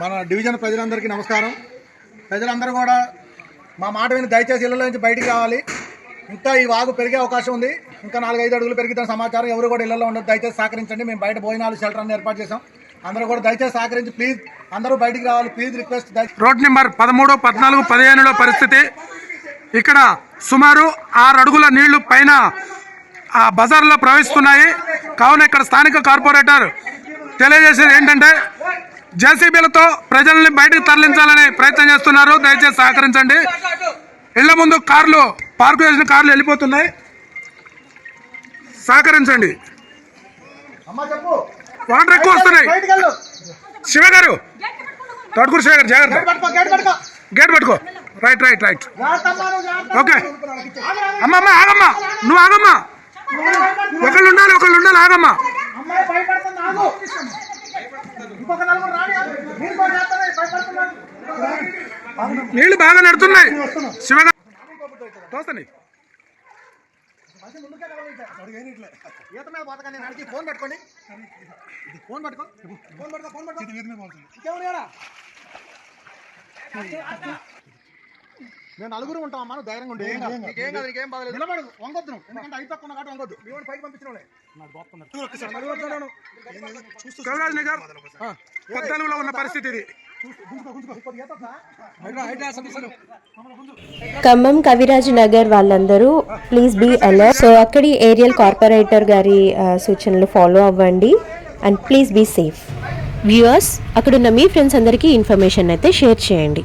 మన డివిజన్ ప్రజలందరికీ నమస్కారం. ప్రజలందరూ కూడా మా మాట విని దయచేసి ఇళ్ళ నుంచి బయటికి రావాలి. ఇంకా ఈ వాగు పెరిగే అవకాశం ఉంది. ఇంకా నాలుగైదు అడుగులు పెరిగితే సమాచారం ఎవరు కూడా ఇళ్ళలో ఉండదు. దయచేసి సహకరించండి. మేము బయట భోజనాలు షెల్టర్ అన్ని ఏర్పాటు చేసాం అందరూ కూడా దయచేసి సహకరించి ప్లీజ్ అందరూ బయటికి రావాలి. ప్లీజ్ రిక్వెస్ట్ రోడ్ నెంబర్ పదమూడు పద్నాలుగు పదిహేనులో పరిస్థితి. ఇక్కడ సుమారు ఆరు అడుగుల నీళ్ళు పైన ఆ బజార్లో ప్రవహిస్తున్నాయి. కావున ఇక్కడ స్థానిక కార్పొరేటర్ తెలియజేసేది ఏంటంటే జేసీబీలతో ప్రజల్ని బయటకు తరలించాలని ప్రయత్నం చేస్తున్నారు. దయచేసి సహకరించండి. ఇళ్ళ ముందు కార్లు పార్కు చేసిన కార్లు వెళ్ళిపోతున్నాయి. సహకరించండి. వాటర్ ఎక్కువ వస్తున్నాయి. శివ గారు. తోటకూరు శివ గారు జాగ్రత్త. గేట్ పట్టుకో రైట్ రైట్ రైట్. ఓకే. అమ్మమ్మ ఆగమ్మా. నువ్వు ఆగమ్మా. ఒకళ్ళు ఉండాలి ఒకళ్ళు ఉండాలి ఆగమ్మా. ఇంకొక నలుగురు రాని మీరు కూడా చేస్తారా? భయపడుతున్నారు. నీళ్ళు బాగా నడుతున్నాయి. శివగా ఏనిట్లే. ఈత మీద పోతకండి ఫోన్ పెట్టుకోండి. ఫోన్ పట్టుకో. ఫోన్ పట్టుకో ఫోన్ పట్టుకో. ఇంకెవరు? మేము నలుగురు ఉంటాం అమ్మా ధైర్యంగా ఉండు. నీకేం కాదు నీకేం బాగలేదు నిలబడు వంగొద్దు. ఎందుకంటే ఐదు తక్కువ కాబట్టి వంగొద్దు. మీ వాడిని పైకి పంపించిన. కవిరాజ్ నగర్ పద్నాలుగులో ఉన్న పరిస్థితి ఇది? ఖమ్మం కవిరాజ్ నగర్ వాళ్ళందరూ ప్లీజ్ బీ అలర్ట్ సో అక్కడి ఏరియల్ కార్పొరేటర్ గారి సూచనలు ఫాలో అవ్వండి. And please be safe viewers అక్కడున్న మీ ఫ్రెండ్స్ అందరికీ ఇన్ఫర్మేషన్ అయితే షేర్ చేయండి.